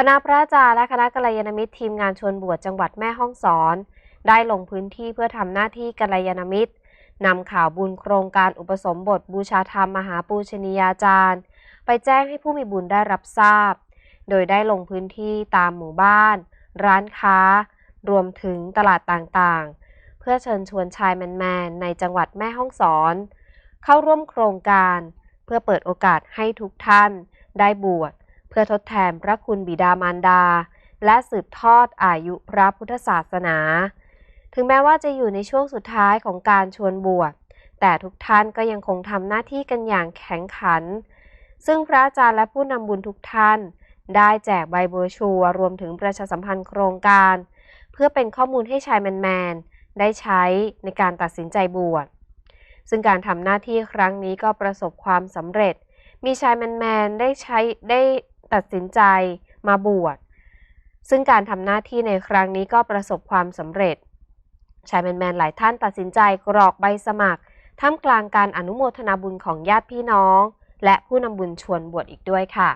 คณะพระอาจารย์และคณะกัลยาณมิตรทีมงานชวนบวชจังหวัดแม่ฮ่องสอน ได้ลงพื้นที่เพื่อทำหน้าที่กัลยาณมิตรนำข่าวบุญโครงการอุปสมบทบูชาธรรมมหาปูชนียาจารย์ ไปแจ้งให้ผู้มีบุญได้รับทราบ โดยได้ลงพื้นที่ตามหมู่บ้าน ร้านค้า รวมถึงตลาดต่างๆ เพื่อเชิญชวนชายแมนๆในจังหวัดแม่ฮ่องสอน เข้าร่วมโครงการ เพื่อเปิดโอกาสให้ทุกท่านได้บวช เพื่อทดแทนพระคุณบิดามารดา และสืบทอดอายุพระพุทธศาสนา ถึงแม้ว่าจะอยู่ในช่วงสุดท้ายของการชวนบวช แต่ทุกท่านก็ยังคงทำหน้าที่กันอย่างแข็งขัน ซึ่งพระอาจารย์และผู้นำบุญทุกท่าน ได้แจกใบโบรชัวร์รวมถึงประชาสัมพันธ์โครงการ เพื่อเป็นข้อมูลให้ชายแมนๆได้ใช้ในการตัดสินใจบวชซึ่งการทำหน้าที่ครั้งนี้ก็ประสบความสำเร็จ มีชายแมนๆได้ใช้ได้ ตัดสินใจมาบวช ซึ่งการทำหน้าที่ในครั้งนี้ก็ประสบความสำเร็จ ชายแมนๆหลายท่านตัดสินใจกรอกใบสมัคร ท่ามกลางการอนุโมทนาบุญของญาติพี่น้อง และผู้นำบุญชวนบวชอีกด้วยค่ะ